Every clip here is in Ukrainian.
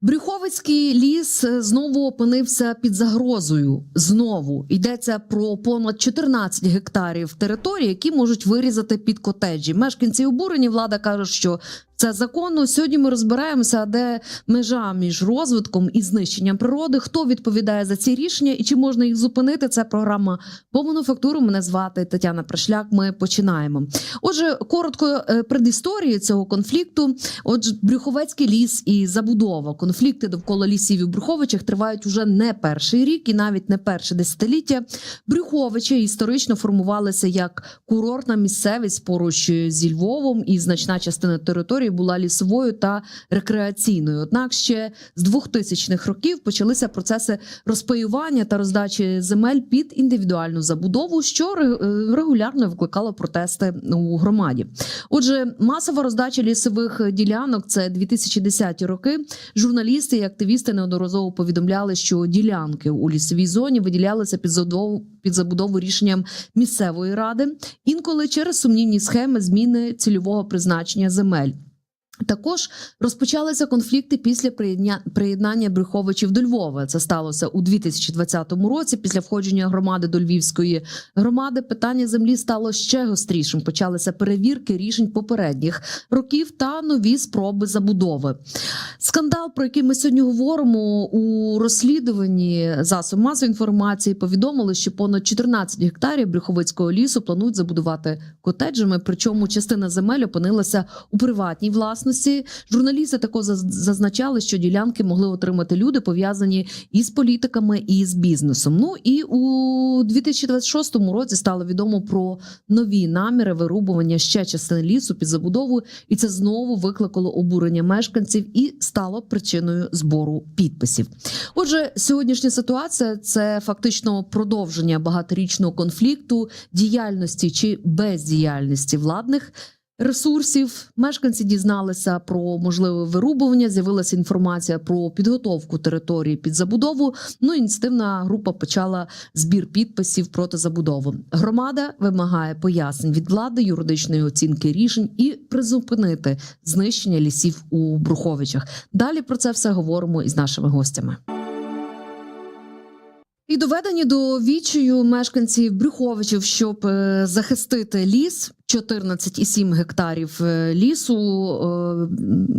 Брюховицький ліс е, знову опинився під загрозою. Знову йдеться про понад 14 гектарів території, які можуть вирізати під котеджі. Мешканці обурені влада каже, що це законно. Сьогодні ми розбираємося, де межа між розвитком і знищенням природи. Хто відповідає за ці рішення і чи можна їх зупинити? Це програма по мануфактуру. Мене звати Тетяна Пришляк. Ми починаємо. Отже, коротко е, предісторії цього конфлікту. Отже, Брюховецький ліс і забудова. Конфлікти довкола лісів і Брюховичах тривають уже не перший рік і навіть не перше десятиліття. Брюховичі історично формувалися як курортна місцевість поруч зі Львовом, і значна частина території була лісовою та рекреаційною. Однак ще з 2000-х років почалися процеси розпаювання та роздачі земель під індивідуальну забудову, що е, регулярно викликало протести у громаді. Отже, масова роздача лісових ділянок це 2010 роки. Журналісти і активісти неодноразово повідомляли, що ділянки у лісовій зоні виділялися під забудову, під забудову рішенням місцевої ради, інколи через сумнівні схеми зміни цільового призначення земель. Також розпочалися конфлікти після приєднання Брюховичів до Львова. Це сталося у 2020 році. Після входження громади до Львівської громади питання землі стало ще гострішим. Почалися перевірки рішень попередніх років та нові спроби забудови. Скандал, про який ми сьогодні говоримо у розслідуванні засоб масової інформації, повідомили, що понад 14 гектарів Брюховицького лісу планують забудувати котеджами. Причому частина земель опинилася у приватній власності. Журналісти також заз- зазначали, що ділянки могли отримати люди, пов'язані із політиками і з бізнесом. Ну і у 2026 році стало відомо про нові наміри вирубування ще частини лісу під забудову, і це знову викликало обурення мешканців і стало причиною збору підписів. Отже, сьогоднішня ситуація це фактично продовження багаторічного конфлікту, діяльності чи бездіяльності владних. Ресурсів мешканці дізналися про можливе вирубування. З'явилася інформація про підготовку території під забудову. Ну ініціативна група почала збір підписів проти забудови. Громада вимагає пояснень від влади, юридичної оцінки рішень і призупинити знищення лісів у Бруховичах. Далі про це все говоримо із нашими гостями. І доведені до вічію мешканців Брюховичів, щоб е, захистити ліс, 14,7 гектарів е, лісу, е,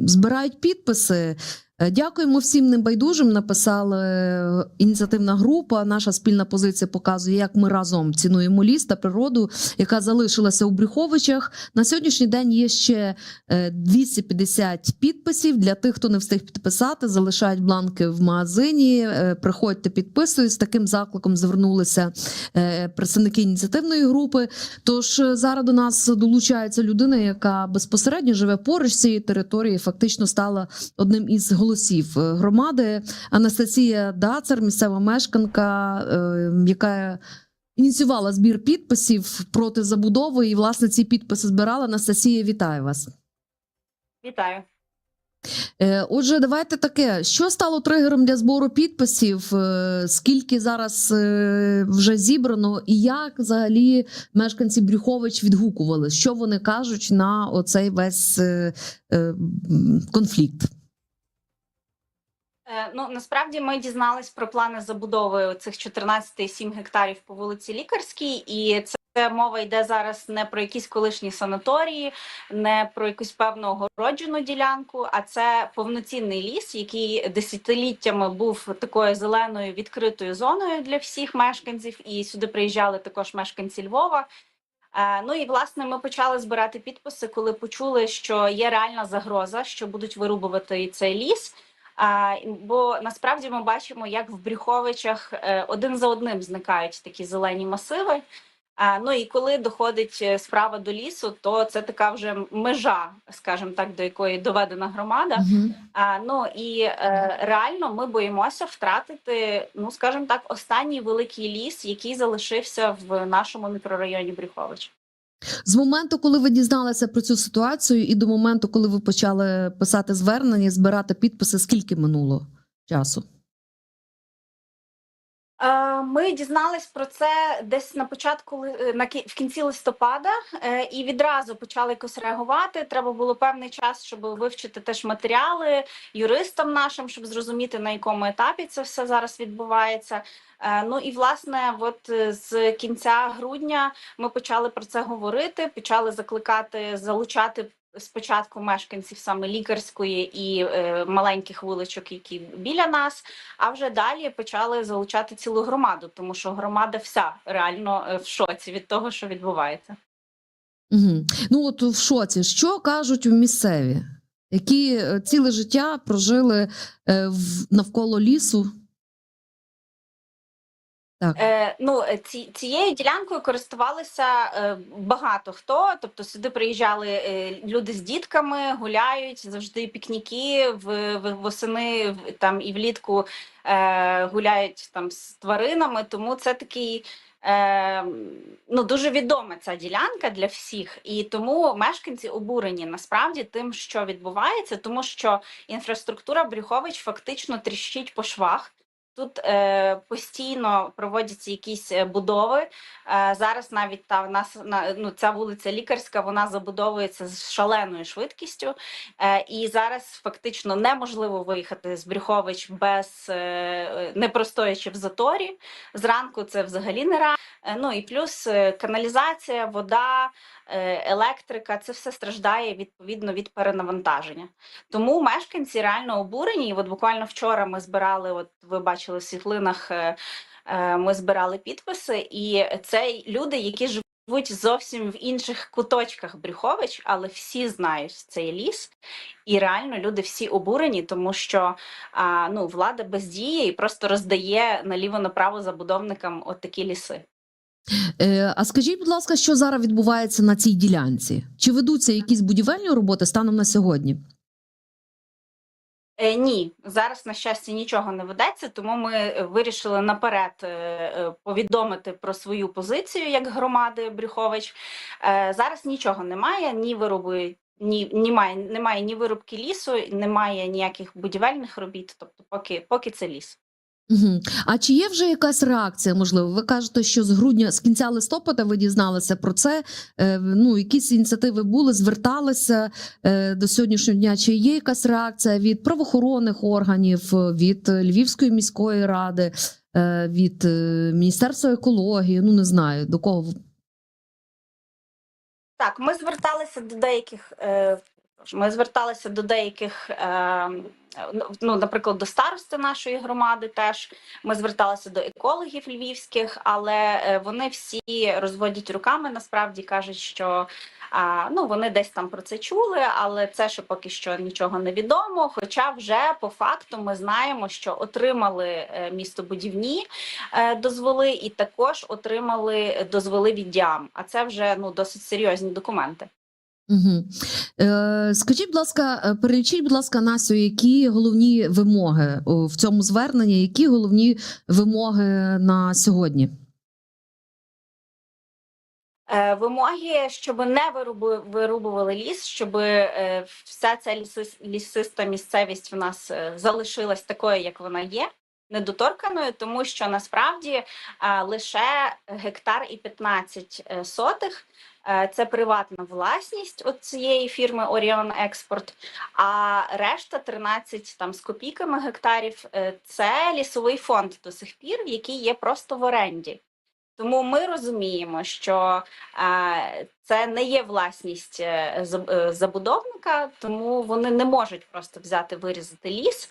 збирають підписи. Е, Дякуємо всім небайдужим. Написала е, ініціативна група. Наша спільна позиція показує, як ми разом цінуємо ліс та природу, яка залишилася у Брюховичах. На сьогоднішній день є ще е, 250 підписів для тих, хто не встиг підписати. Залишають бланки в магазині. Е, Приходьте, підписують. З таким закликом звернулися е, представники ініціативної групи. Тож е, зараз до нас долучається людина, яка безпосередньо живе поруч з цією територією, фактично стала одним із голосів е, громади. Анастасія Дацар, місцева мешканка, е, яка ініціювала збір підписів проти забудови, і власне ці підписи збирала. Анастасія, вітаю вас. Вітаю. Е, Отже, давайте таке. Що стало тригером для збору підписів? Скільки зараз вже зібрано, і як взагалі мешканці Брюхович відгукували? Що вони кажуть на оцей весь конфлікт? Е, Ну насправді ми дізнались про плани забудови цих 14,7 гектарів по вулиці Лікарській, і це мова йде зараз не про якісь колишні санаторії, не про якусь певну огороджену ділянку, а це повноцінний ліс, який десятиліттями був такою зеленою відкритою зоною для всіх мешканців. І сюди приїжджали також мешканці Львова. Е, Ну і власне ми почали збирати підписи, коли почули, що є реальна загроза, що будуть вирубувати цей ліс. Бо насправді ми бачимо, як в Брюховичах е, один за одним зникають такі зелені масиви. А, ну і коли доходить е, справа до лісу, то це така вже межа, скажімо так, до якої доведена громада. Мгм. А, ну і е, реально ми боїмося втратити, ну скажімо так, останній великий ліс, який залишився в нашому мікрорайоні Брюхович. З моменту, коли ви дізналися про цю ситуацію, і до моменту, коли ви почали писати звернення, збирати підписи, скільки минуло часу? Е, Ми дізнались про це десь на початку е, на в кінці листопада, е, і відразу почали якось реагувати. Треба було певний час, щоб вивчити теж матеріали юристам нашим, щоб зрозуміти на якому етапі це все зараз відбувається. Ну і власне, от з кінця грудня ми почали про це говорити, почали закликати залучати. Спочатку мешканців саме лікарської і е, маленьких вуличок, які біля нас, а вже далі почали залучати цілу громаду, тому що громада вся реально е, в шоці від того, що відбувається. Угу. Ну от в шоці, що кажуть у місцеві, які е, ціле життя прожили е, в, навколо лісу? Е, ну е, ці, цією ділянкою користувалися е, багато хто. Тобто сюди приїжджали е, люди з дітками, гуляють завжди пікніки в, в восени в- там і влітку е, гуляють там з тваринами. Тому це такий. Е, ну дуже відома ця ділянка для всіх, і тому мешканці обурені насправді тим, що відбувається, тому що інфраструктура Брюхович фактично тріщить по швах. Тут е, постійно проводяться якісь е, будови. Е, зараз навіть та в нас на ну ця вулиця лікарська, вона забудовується з шаленою швидкістю, е, і зараз фактично неможливо виїхати з Брюхович без е, не простоячи в заторі. Зранку це взагалі не ра. Е, Ну і плюс е, каналізація, вода, електрика це все страждає відповідно від перенавантаження. Тому мешканці реально обурені. І от буквально вчора ми збирали, от ви бачили в світлинах, е, е, ми збирали підписи, і це люди, які живуть зовсім в інших куточках Брюхович, але всі знають цей ліс. І реально люди всі обурені, тому що а, ну, влада бездіє і просто роздає наліво-направо забудовникам от такі ліси. Е, а скажіть, будь ласка, що зараз відбувається на цій ділянці? Чи ведуться якісь будівельні роботи станом на сьогодні? Е, ні, зараз на щастя нічого не ведеться, тому ми е, вирішили наперед е, е, повідомити про свою позицію як громади Брюхович. Е, зараз нічого немає, ні вироби. Ні, немає, немає ні вирубки лісу, немає ніяких будівельних робіт. Тобто, поки, поки це ліс. Угу. А чи є вже якась реакція? Можливо, ви кажете, що з грудня, з кінця листопада ви дізналися про це. Е, ну, якісь ініціативи були, зверталися е, до сьогоднішнього дня. Чи є якась реакція від правоохоронних органів, від Львівської міської ради, е, від е, Міністерства екології? Ну не знаю до кого Так, ми зверталися до деяких. Е, ми зверталися до деяких, е, ну, наприклад, до старости нашої громади. Теж ми зверталися до екологів львівських, але е, вони всі розводять руками. Насправді кажуть, що ну вони десь там про це чули, але це ще поки що нічого не відомо. Хоча вже по факту ми знаємо, що отримали е, містобудівні е, дозволи, і також отримали дозволи від діам. А це вже ну досить серйозні документи. Угу. Е, скажіть, будь ласка, е, перелічіть, будь ласка, Насю, які головні вимоги в цьому зверненні, які головні вимоги на сьогодні? Е, Вимоги, щоб не вирубували ліс, щоб е, вся ця лісиста місцевість в нас залишилась такою, як вона є, недоторканою, тому що насправді лише гектар і 15 е, сотих це приватна власність от цієї фірми Оріон Експорт, а решта 13 там з копійками гектарів е, це лісовий фонд до сих пір, який є просто в оренді. Тому ми розуміємо, що е, це не є власність е, е, забудовника, тому вони не можуть просто взяти вирізати ліс.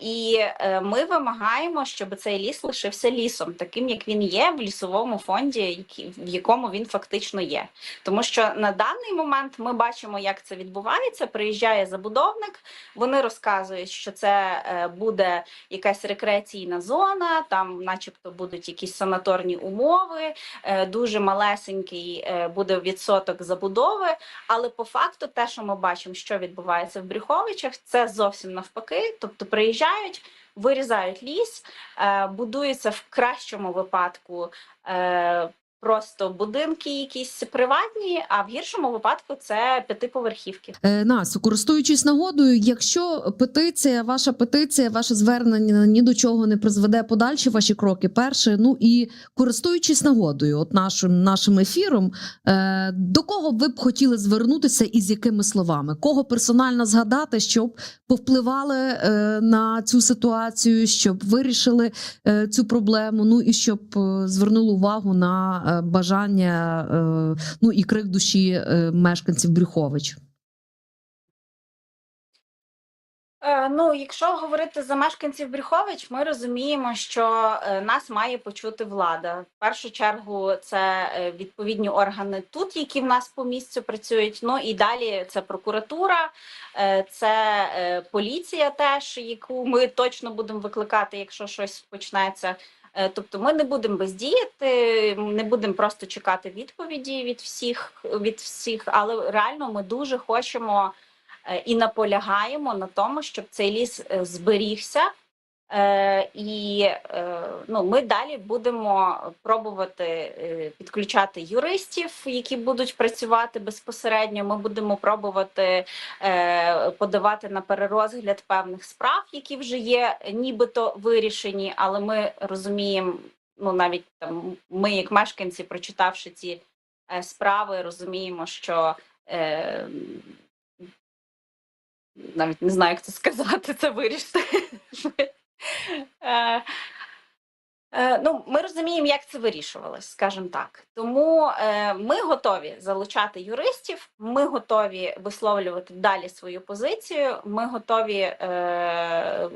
І ми вимагаємо, щоб цей ліс лишився лісом, таким як він є в лісовому фонді, в якому він фактично є. Тому що на даний момент ми бачимо, як це відбувається. Приїжджає забудовник, вони розказують, що це буде якась рекреаційна зона, там, начебто, будуть якісь санаторні умови, е, дуже малесенький е, буде відсоток забудови. Але по факту, те, що ми бачимо, що відбувається в Брюховичах, це зовсім навпаки. Тобто приїжджають, вирізають ліс, е, будується в кращому випадку. Просто будинки, якісь приватні. А в гіршому випадку це п'ятиповерхівки. Е, Настю, користуючись нагодою, якщо петиція, ваша петиція, ваше звернення ні до чого не призведе подальші ваші кроки, перше, ну і користуючись нагодою, от нашим нашим ефіром, е, до кого ви б хотіли звернутися і з якими словами? Кого персонально згадати, щоб повпливали е, на цю ситуацію, щоб вирішили е, цю проблему? Ну і щоб е, звернули увагу на е, бажання, е, ну і крик душі е, мешканців Брюхович? Ну, якщо говорити за мешканців Брюхович, ми розуміємо, що е, нас має почути влада. В першу чергу це е, відповідні органи тут, які в нас по місцю працюють. Ну і далі це прокуратура, е, це е, поліція, теж яку ми точно будемо викликати, якщо щось почнеться. Е, Тобто ми не будемо бездіяти, не будемо просто чекати відповіді від всіх від всіх, але реально ми дуже хочемо е, і наполягаємо на тому, щоб цей ліс е, зберігся. Е, і е, ну, ми далі будемо пробувати е, підключати юристів, які будуть працювати безпосередньо. Ми будемо пробувати е, подавати на перерозгляд певних справ, які вже є нібито вирішені, але ми розуміємо, ну навіть там ми, як мешканці, прочитавши ці е, справи, розуміємо, що е, навіть не знаю, як це сказати, це вирішити. Е, е, Ну, ми розуміємо, як це вирішувалось, скажімо так. Тому е, ми готові залучати юристів, ми готові висловлювати далі свою позицію. Ми готові е,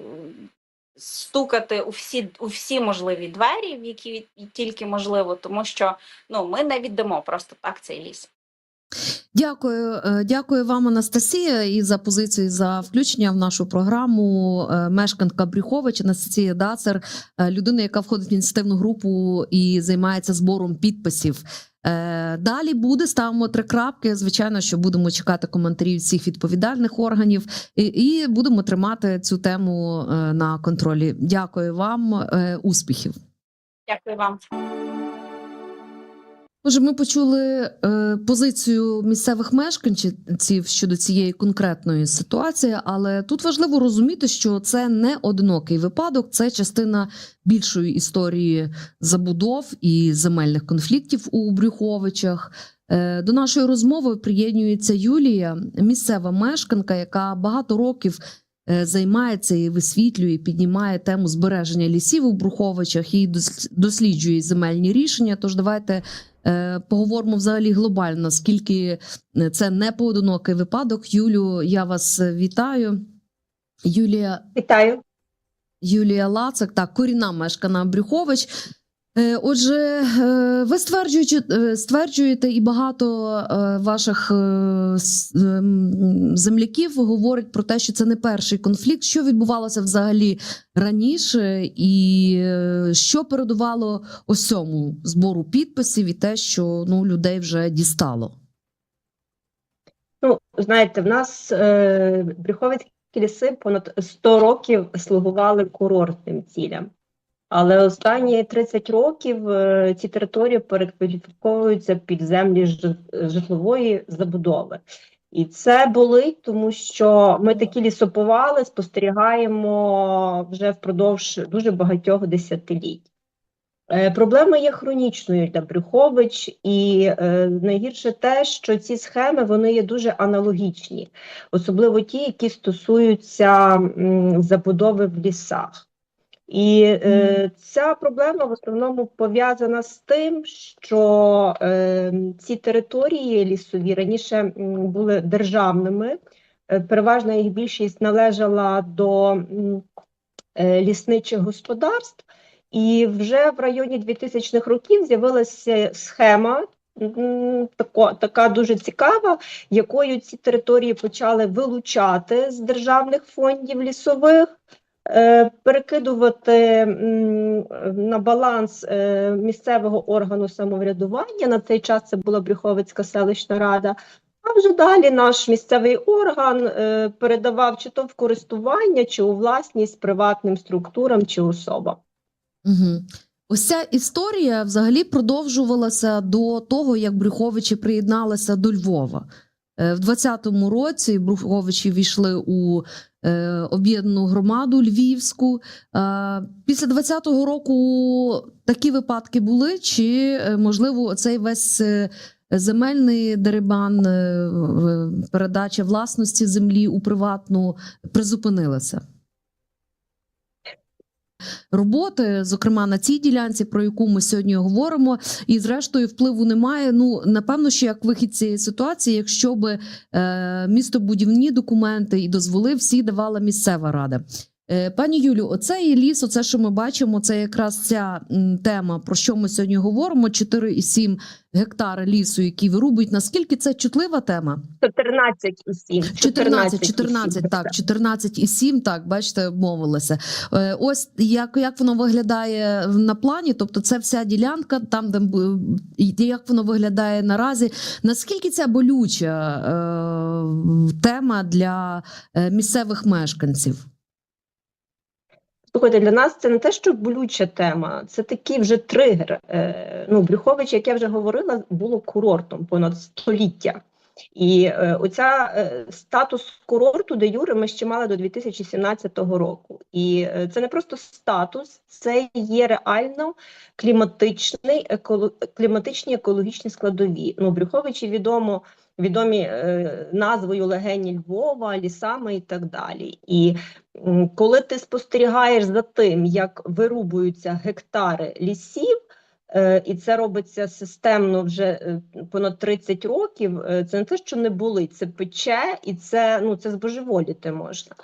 стукати у всі, у всі можливі двері, в які тільки можливо, тому що ну, ми не віддамо просто так цей ліс. Дякую, Е, дякую вам, Анастасія, і за позицію і за включення в нашу програму. Е, Мешканка Брюхович Анастасія Дацер, е, людина, яка входить в ініціативну групу і займається збором підписів. Далі буде ставимо три крапки. Звичайно, що будемо чекати коментарів всіх відповідальних органів і, і будемо тримати цю тему на контролі. Дякую вам, успіхів. Дякую вам. Отже, ми почули е, позицію місцевих мешканців щодо цієї конкретної ситуації, але тут важливо розуміти, що це не одинокий випадок, це частина більшої історії забудов і земельних конфліктів у Брюховичах. Е, до нашої розмови приєднується Юлія, місцева мешканка, яка багато років е, займається і висвітлює, піднімає тему збереження лісів у Бруховичах і дос- досліджує земельні рішення. Тож давайте поговоримо взагалі глобально, скільки е, це не поодинокий випадок. Юлю, я вас е, вітаю. Юлія Вітаю. Юлія Лацак, так, корінна мешкана Брюхович. Е, Отже, е, ви стверджуєте, стверджуєте, і багато е, ваших земляків говорять про те, що це не перший конфлікт. Що відбувалося взагалі раніше, і що передувало ось цьому збору підписів, і те, що ну, людей вже дістало. Ну, знаєте, в нас е, Брюховицькі ліси понад 100 років слугували курортним цілям. Але останні 30 років е, ці території перекваліфіковуються під землі житлової забудови. І це болить, тому що ми такі лісоповали спостерігаємо вже впродовж дуже багатьох десятиліть. Е, Проблема є хронічною для Брюхович, і е, найгірше те, що ці схеми вони є дуже аналогічні, особливо ті, які стосуються м, забудови в лісах. І е, ця проблема в основному пов'язана з тим, що е, ці території лісові раніше були державними, е, переважна їх більшість належала до е, лісничих господарств. І вже в районі 2000-х років з'явилася схема, тако, така дуже цікава, якою ці території почали вилучати з державних фондів лісових, перекидувати на баланс е, місцевого органу самоврядування. На цей час це була Брюховицька селищна рада. А вже далі наш місцевий орган е, передавав чи то в користування, чи у власність приватним структурам чи особам. Угу. Ось ця історія взагалі продовжувалася до того, як Брюховичі приєдналися до Львова. Е, В 20-му році Брюховичі війшли у е, об'єднану громаду Львівську. Е, Після 20-го року такі випадки були, чи е, можливо цей весь е, земельний дерибан, е, передача власності землі у приватну призупинилася? Роботи, зокрема на цій ділянці, про яку ми сьогодні говоримо, і зрештою впливу немає. Ну напевно, що як вихід цієї ситуації, якщо би е, містобудівні документи і дозволи всі давала місцева рада. Е, Пані Юлю, оцей ліс, оце, що ми бачимо, це якраз ця тема, про що ми сьогодні говоримо: 4,7 гектари лісу, які вирубують. Наскільки це чутлива тема? 14,7. 14, 14, так, 14 і 7, так, бачите, обмовилися. Е, Ось як, як воно виглядає на плані, тобто це вся ділянка, там, де як воно виглядає наразі. Наскільки ця болюча е, тема для е, місцевих мешканців? Слухайте, для нас це не те, що болюча тема, це такий вже тригер. Е, ну, Брюхович, як я вже говорила, було курортом понад століття. І е, оця е, статус курорту, де Юри, ми ще мали до 2017 року. І е, це не просто статус, це є реально кліматичний, еколо, кліматичні екологічні складові. Ну, Брюховичі відомо, відомі назвою легені Львова, лісами і так далі. І Коли ти спостерігаєш за тим, як вирубуються гектари лісів, і це робиться системно вже е, понад 30 років, е, це не те, що не болить, це пече, і це, ну, це збожеволіти можна.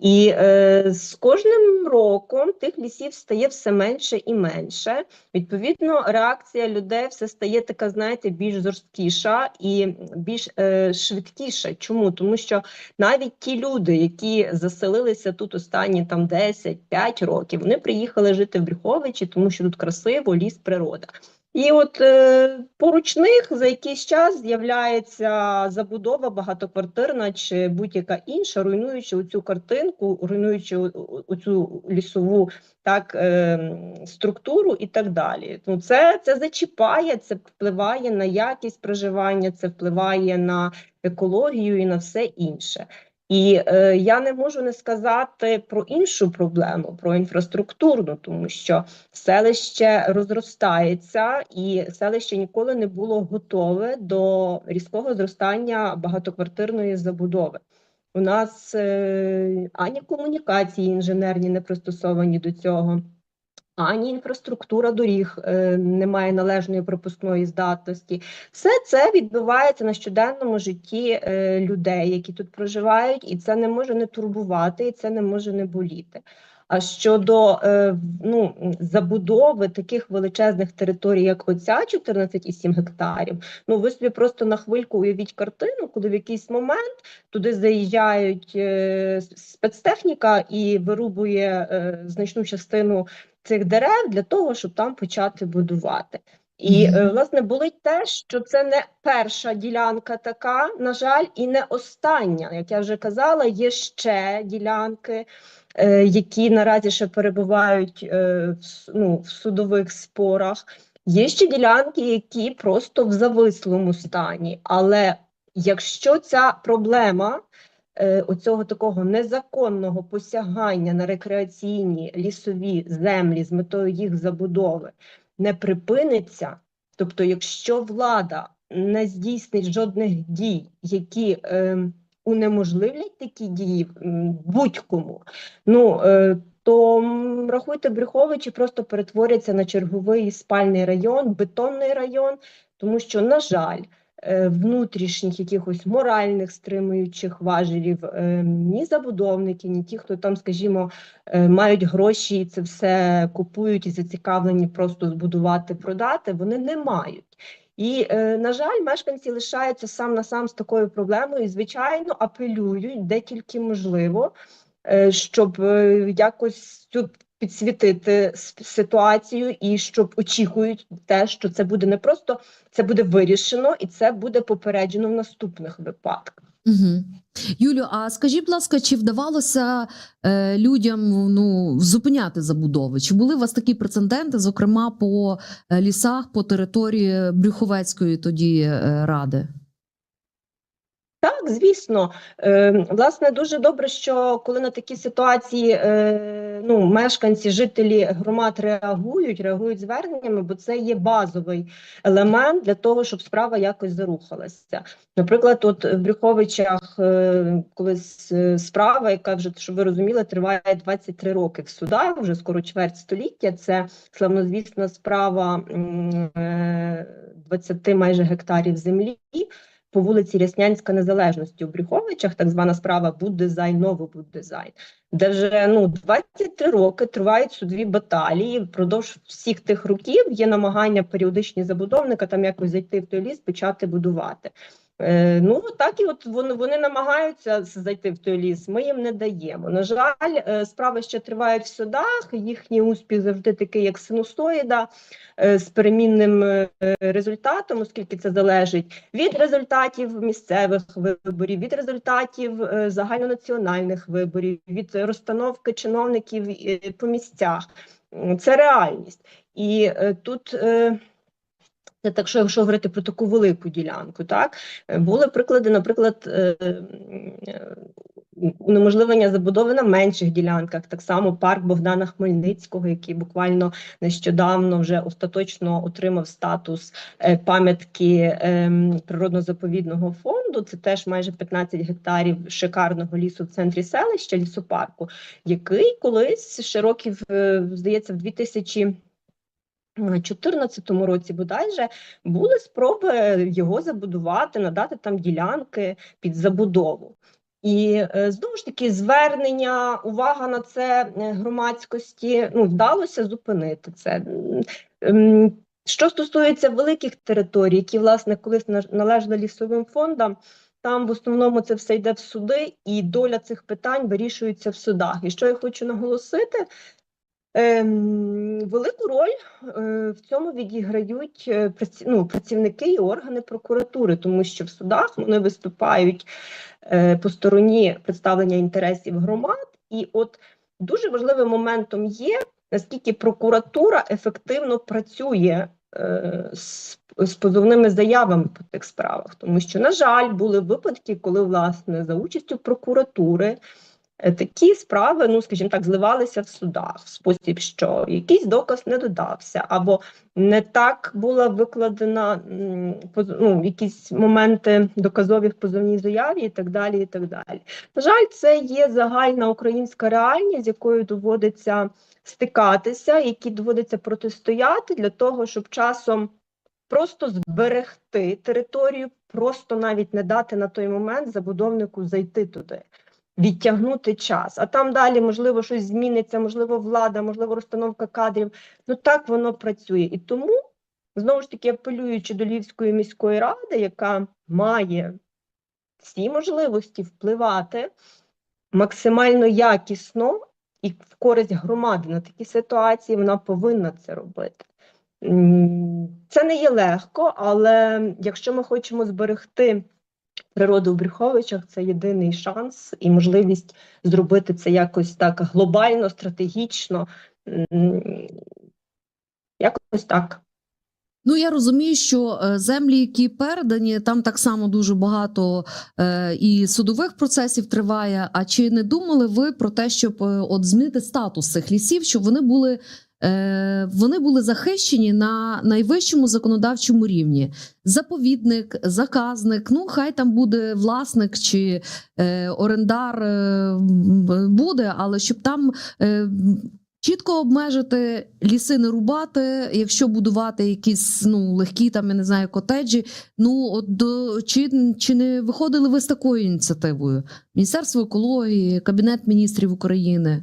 І е, з кожним роком тих лісів стає все менше і менше. Відповідно, реакція людей все стає така, знаєте, більш жорсткіша і більш е, швидкіша. Чому? Тому що навіть ті люди, які заселилися тут останні там 10-5 років, вони приїхали жити в Брюховичі, тому що тут красиво, ліс, природа. І от е, поруч них за якийсь час з'являється забудова багатоквартирна чи будь-яка інша, руйнуючи оцю картинку, руйнуючи оцю лісову так, е, структуру і так далі. Ну, це, це зачіпає, це впливає на якість проживання, це впливає на екологію і на все інше. І е, я не можу не сказати про іншу проблему, про інфраструктурну, тому що селище розростається, і селище ніколи не було готове до різкого зростання багатоквартирної забудови. У нас е, ані комунікації інженерні не пристосовані до цього, ані інфраструктура доріг е, не має належної пропускної здатності. Все це відбувається на щоденному житті е, людей, які тут проживають, і це не може не турбувати, і це не може не боліти. А щодо е, ну, забудови таких величезних територій, як оця 14,7 гектарів, ну ви собі просто на хвильку уявіть картину, коли в якийсь момент туди заїжджають е, спецтехніка і вирубує е, значну частину цих дерев для того, щоб там почати будувати. І власне болить те, що це не перша ділянка така, на жаль, і не остання. Як я вже казала, є ще ділянки, які наразі ще перебувають е, в, ну, в судових спорах. Є ще ділянки, які просто в завислому стані. Але якщо ця проблема е, оцього такого незаконного посягання на рекреаційні лісові землі з метою їх забудови не припиниться, тобто, якщо влада не здійснить жодних дій, які е, унеможливлять такі дії будь-кому, ну е, то рахуйте, Брюховичі просто перетворяться на черговий спальний район, бетонний район, тому що, на жаль, е, внутрішніх якихось моральних стримуючих важелів е, ні забудовники, ні ті, хто там, скажімо, мають гроші і це все купують і зацікавлені просто збудувати, продати, вони не мають. І, е, на жаль, мешканці лишаються сам на сам з такою проблемою і, звичайно, апелюють де тільки можливо, е, щоб е, якось тут підсвітити ситуацію і щоб очікують те, що це буде не просто це буде вирішено і це буде попереджено в наступних випадках. Угу. Юлю, а скажіть, будь ласка, чи вдавалося е, людям ну, зупиняти забудови? Чи були у вас такі прецеденти, зокрема по е, лісах, по території Брюховецької тоді е, ради? Так, звісно. Е, власне, дуже добре, що коли на такі ситуації е, ну, мешканці, жителі громад реагують, реагують зверненнями, бо це є базовий елемент для того, щоб справа якось зарухалася. Наприклад, от в Брюховичах е, колись е, справа, яка вже, щоб ви розуміли, триває 23 роки в судах, вже скоро чверть століття. Це славнозвісна справа е, 20 майже гектарів землі по вулиці Ряснянська Незалежності у Брюховичах, так звана справа Буддизайн, Новобуддизайн, де вже ну 23 роки тривають судові баталії. Впродовж всіх тих років є намагання періодичні забудовника там якось зайти в той ліс, почати будувати. Е, ну так і от вони, вони намагаються зайти в той ліс. Ми їм не даємо. На жаль, е, справи ще тривають в судах. Їхній успіх завжди такий, як синусоїда е, з перемінним результатом, оскільки це залежить від результатів місцевих виборів, від результатів загальнонаціональних виборів, від розстановки чиновників по місцях. Це реальність. І тут. Це так, що якщо говорити про таку велику ділянку, так Е, були приклади, наприклад, е, е, унеможливлення забудови на менших ділянках, так само парк Богдана Хмельницького, який буквально нещодавно вже остаточно отримав статус пам'ятки природно-заповідного фонду. Це теж майже 15 гектарів шикарного лісу в центрі селища, лісопарку, який колись ще років, здається, в 2000 2014 році бодайже були спроби його забудувати, надати там ділянки під забудову. І е, знову ж таки звернення, увага на це е, громадськості ну, вдалося зупинити це. Що стосується великих територій, які власне колись на- належали лісовим фондам, там в основному це все йде в суди, і доля цих питань вирішується в судах. І що я хочу наголосити, велику роль е, в цьому відіграють е, ну, працівники і органи прокуратури, тому що в судах вони виступають е, по стороні представлення інтересів громад. І от дуже важливим моментом є, наскільки прокуратура ефективно працює з, з позовними заявами по тих справах, тому що, на жаль, були випадки, коли власне за участю прокуратури. Е, Такі справи, ну скажімо так, зливалися в судах в спосіб, що якийсь доказ не додався, або не так була викладена ну, якісь моменти доказові в позовній заяві, і так далі. І так далі. На жаль, це є загальна українська реальність, з якою доводиться стикатися, які доводиться протистояти для того, щоб часом просто зберегти територію, просто навіть не дати на той момент забудовнику зайти туди відтягнути час. А там далі, можливо, щось зміниться, можливо, влада, можливо, розстановка кадрів. Ну так воно працює. І тому, знову ж таки, апелюючи до Львівської міської ради, яка має всі можливості впливати максимально якісно і в користь громади на такі ситуації, вона повинна це робити. Це не є легко, але якщо ми хочемо зберегти природу в Брюховичах, це єдиний шанс і можливість зробити це якось так глобально, стратегічно. Якось так. Ну я розумію, що е, землі, які передані, там так само дуже багато е, і судових процесів триває. А чи не думали ви про те, щоб е, от змінити статус цих лісів, щоб вони були, вони були захищені на найвищому законодавчому рівні? Заповідник, заказник, ну хай там буде власник чи е, орендар е, буде, але щоб там. Е, Чітко обмежити ліси не рубати, якщо будувати якісь ну легкі там я не знаю котеджі. Ну от до чи, чи не виходили ви з такою ініціативою? Міністерство екології, Кабінет міністрів України.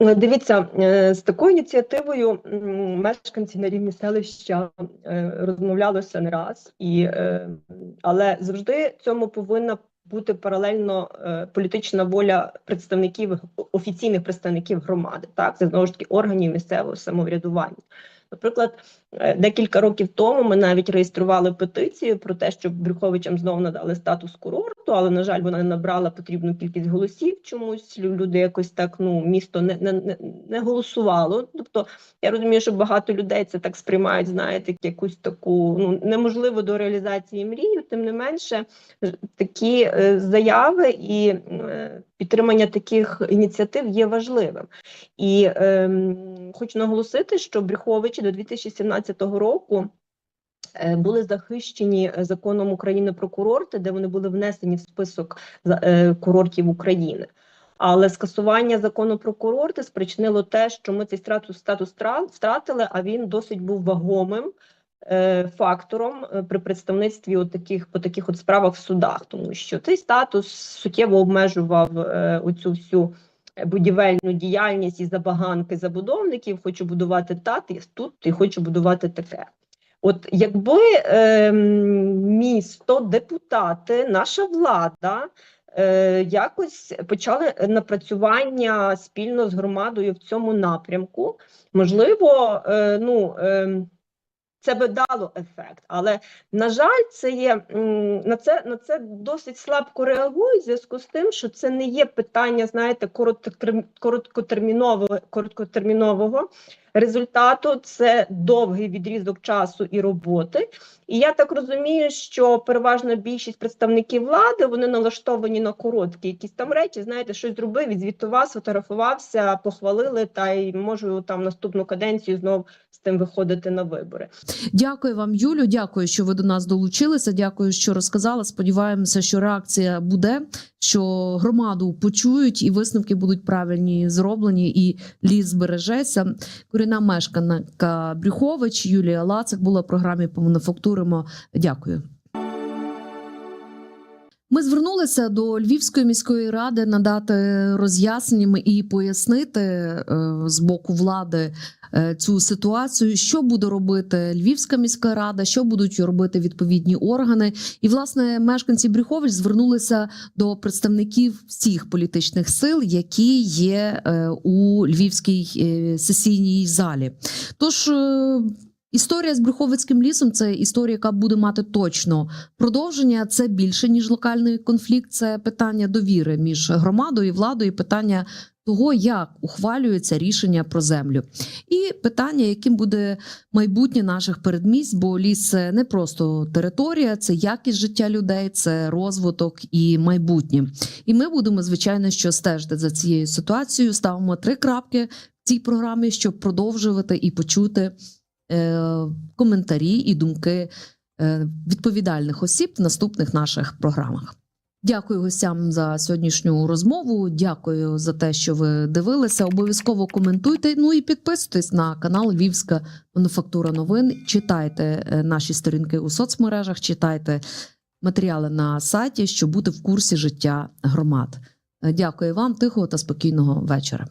Ну, Дивіться, е, з такою ініціативою мешканці на рівні селища е, розмовлялося не раз, і, е, але завжди цьому повинна бути паралельно е, політична воля представників офіційних представників громади. Так, це знову ж таки органів місцевого самоврядування. Наприклад, е, декілька років тому ми навіть реєстрували петицію про те, щоб Брюховичам знову надали статус курорту, але на жаль, вона не набрала потрібну кількість голосів. Чомусь люди якось так ну місто не, не, не, голосувало. Тобто я розумію, що багато людей це так сприймають, знаєте, як якусь таку ну неможливо до реалізації мрію. Тим не менше, такі е, заяви і е, підтримання таких ініціатив є важливим. І ем, хочу наголосити, що Брюховичі до 2017 року. е, Були захищені е, законом України про курорти, де вони були внесені в список е, курортів України. Але скасування закону про курорти спричинило те, що ми цей статус втратили, а він досить був вагомим фактором при представництві от таких по таких от справах в судах, тому що цей статус суттєво обмежував оцю всю будівельну діяльність і забаганки забудовників. Хочу будувати тат, і тут і хочу будувати таке. От якби е, місто, депутати, наша влада е, якось почали напрацювання спільно з громадою в цьому напрямку, можливо, е, ну. Е, це би дало ефект, але на жаль, це є на це на це досить слабко реагують зв'язку з тим, що це не є питання, знаєте, короткотерм- короткотермінового короткотермінового результату. Це довгий відрізок часу і роботи. І я так розумію, що переважна більшість представників влади вони налаштовані на короткі якісь там речі. Знаєте, щось зробив, відзвітував, сфотографувався, похвалили, та й можу там наступну каденцію знов з тим виходити на вибори. Дякую вам, Юлю. Дякую, що ви до нас долучилися. Дякую, що розказала. Сподіваємося, що реакція буде, що громаду почують і висновки будуть правильні зроблені, і ліс збережеться. Коріна мешканка Брюхович Юлія Лацик була в програмі по мануфактуримо. Дякую. Ми звернулися до Львівської міської ради надати роз'яснення і пояснити е, з боку влади е, цю ситуацію, що буде робити Львівська міська рада, що будуть робити відповідні органи. І власне мешканці Брюхович звернулися до представників всіх політичних сил, які є е, у Львівській сесійній залі. Тож історія з Брюховицьким лісом це історія, яка буде мати точно продовження. Це більше ніж локальний конфлікт. Це питання довіри між громадою і владою, питання того, як ухвалюється рішення про землю, і питання, яким буде майбутнє наших передмість, бо ліс це не просто територія, це якість життя людей, це розвиток і майбутнє. І ми будемо звичайно що стежити за цією ситуацією. Ставимо три крапки в цій програмі, щоб продовжувати і почути коментарі і думки е, відповідальних осіб в наступних наших програмах. Дякую гостям за сьогоднішню розмову. Дякую за те, що ви дивилися. Обов'язково коментуйте. Ну і підписуйтесь на канал Львівська мануфактура новин. Читайте е, наші сторінки у соцмережах, читайте матеріали на сайті, щоб бути в курсі життя громад. Е, Дякую вам, тихого та спокійного вечора.